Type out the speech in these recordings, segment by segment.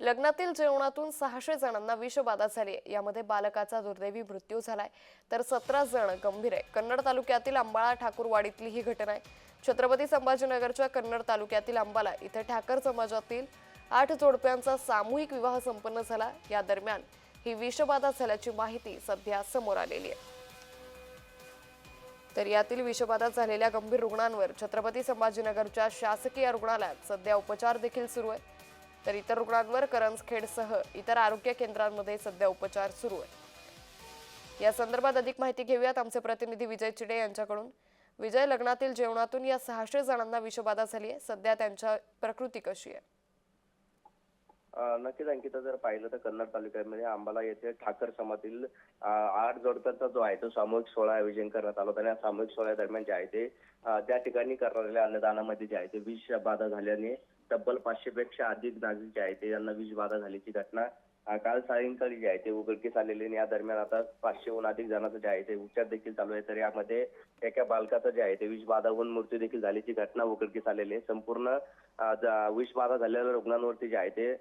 लग्नातील जेवणातून सहाशे जणांना विषबाधा झाली आहे. यामध्ये बालकाचा दुर्दैवी मृत्यू झालाय. तर सतरा जण गंभीर आहे कन्नड तालुक्यातील अंबाळा ठाकूरवाडीतली ही घटना आहे. छत्रपती संभाजीनगरच्या कन्नड तालुक्यातील अंबाला इथे ठाकर समाजातील आठ जोडप्यांचा सामूहिक विवाह संपन्न झाला. या दरम्यान ही विषबाधा झाल्याची माहिती सध्या समोर आलेली आहे. तर यातील विषबाधा झालेल्या गंभीर रुग्णांवर छत्रपती संभाजीनगरच्या शासकीय रुग्णालयात सध्या उपचार देखील सुरू आहे तर इतर रुग्णांवर करंजखेडसह इतर आरोग्य केंद्रांमध्ये सध्या उपचार सुरू आहे या संदर्भात अधिक माहिती घेऊयात आमचे प्रतिनिधी विजय चिडे यांच्याकडून. विजय लग्नातील जेवणातून या सहाशे जणांना विषबाधा झाली आहे सध्या त्यांच्या प्रकृती कशी आहे? नक्कीच अंकिता जर पाहिलं तर कन्नड तालुक्यामध्ये आंबाला येथे ठाकर समाजातील आठ जोडप्यांचा जो आहे तो सामूहिक सोहळा आयोजन करण्यात आला होता आणि या सामूहिक सोहळ्यादरम्यान जे आहे ते त्या ठिकाणी करण्यात अन्नदानामध्ये जे आहे ते विष बाधा झाल्याने तब्बल पाचशे पेक्षा अधिक नागरिक जे आहे ते यांना विष बाधा झाल्याची घटना काल सायंकाळी जे आहे ते उघडकीस आलेले आणि या दरम्यान आता पाचशेहून अधिक जणांचं जे आहे ते उपचार देखील चालू आहे तर यामध्ये एका बालकाचं जे आहे ते विषबाधा होऊन मृत्यू देखील झाल्याची घटना उघडकीस आलेली आहे. संपूर्ण विषबाधा झालेल्या रुग्णांवरती जे आहे ते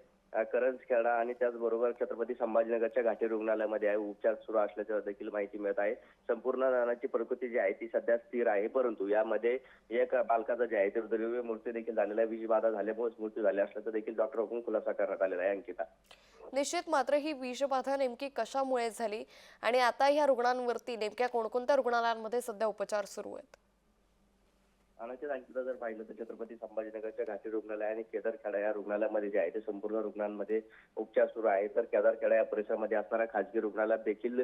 करंज खेळा आणि त्याचबरोबर छत्रपती संभाजीनगरच्या घाटी रुग्णालयामध्ये आहे. उपचार सुरू असल्याचं देखील माहिती मिळत आहे. संपूर्ण जणांची प्रकृती जी आहे ती सध्या स्थिर आहे. परंतु यामध्ये एक बालकाचा जे आहे ते दुर्दैवी मृत्यू देखील झालेला आहे. विषबाधा झाल्यामुळे मृत्यू झाले असल्याचं देखील डॉक्टरकडून खुलासा करण्यात आलेला आहे अंकिता. निश्चित मात्र ही विषबाधा नेमकी कशामुळे झाली? आणि आता ह्या रुग्णांवरती नेमक्या कोणकोणत्या रुग्णालयांमध्ये सध्या उपचार सुरू आहेत? अनाचित सांगितलं जर पाहिलं तर छत्रपती संभाजीनगरच्या घाटी रुग्णालय आणि केदारखेडा या रुग्णालयामध्ये जे आहे ते संपूर्ण रुग्णांमध्ये उपचार सुरू आहे. तर केदारखेडा या परिसरामध्ये असणाऱ्या खाजगी रुग्णालयात देखील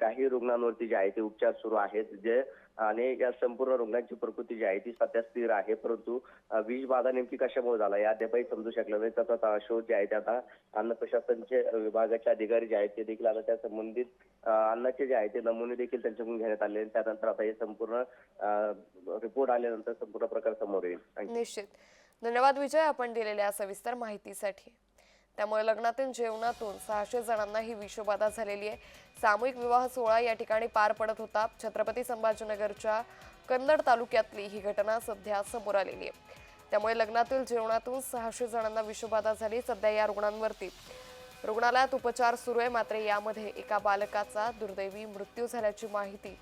काही रुग्णांवरती जे आहे ते उपचार सुरू आहेत. जे आणि या संपूर्ण रुग्णांची प्रकृती जी आहे ती सध्या स्थिर आहे. परंतु वीज विषबाधा नेमकी कशामुळे झाला या अद्यापही समजू शकलं नाही. त्याचा शोध जे आहे ते आता अन्न प्रशासनचे विभागाचे अधिकारी जे आहेत ते देखील आता त्या संबंधित अन्नाचे जे आहे ते नमुने देखील त्यांच्याकडून घेण्यात आले त्यानंतर आता हे संपूर्ण रिपोर्ट आल्यानंतर संपूर्ण प्रकार समोर येईल. निश्चित. धन्यवाद विजय आपण दिलेल्या सविस्तर माहितीसाठी. त्यामुळे लग्नातील जेवणातून सहाशे जणांना ही विषबाधा झालेली आहे. सामूहिक विवाह सोहळा या ठिकाणी पार पडत होता. छत्रपती संभाजीनगरच्या कन्नड तालुक्यातली ही घटना सध्या समोर आलेली आहे. त्यामुळे लग्नातील जेवणातून सहाशे जणांना विषबाधा झाली. सध्या या रुग्णांवरती रुग्णालयात उपचार सुरू आहे. मात्र यामध्ये एका बालकाचा दुर्दैवी मृत्यू झाल्याची माहिती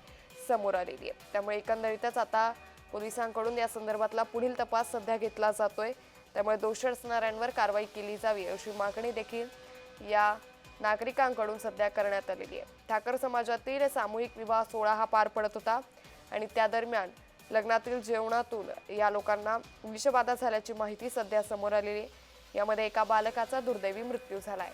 समोर आलेली आहे. त्यामुळे एकंदरीतच आता पोलिसांकडून या संदर्भातला पुढील तपास सध्या घेतला जातोय. त्यामुळे दोषी असणाऱ्यांवर कारवाई केली जावी अशी मागणी देखील या नागरिकांकडून सध्या करण्यात आलेली आहे. ठाकर समाजातील सामूहिक विवाह सोहळा हा पार पडत होता आणि त्या दरम्यान लग्नातील जेवणातून या लोकांना विषबाधा झाल्याची माहिती सध्या समोर आलेली आहे. यामध्ये एका बालकाचा दुर्दैवी मृत्यू झाला आहे.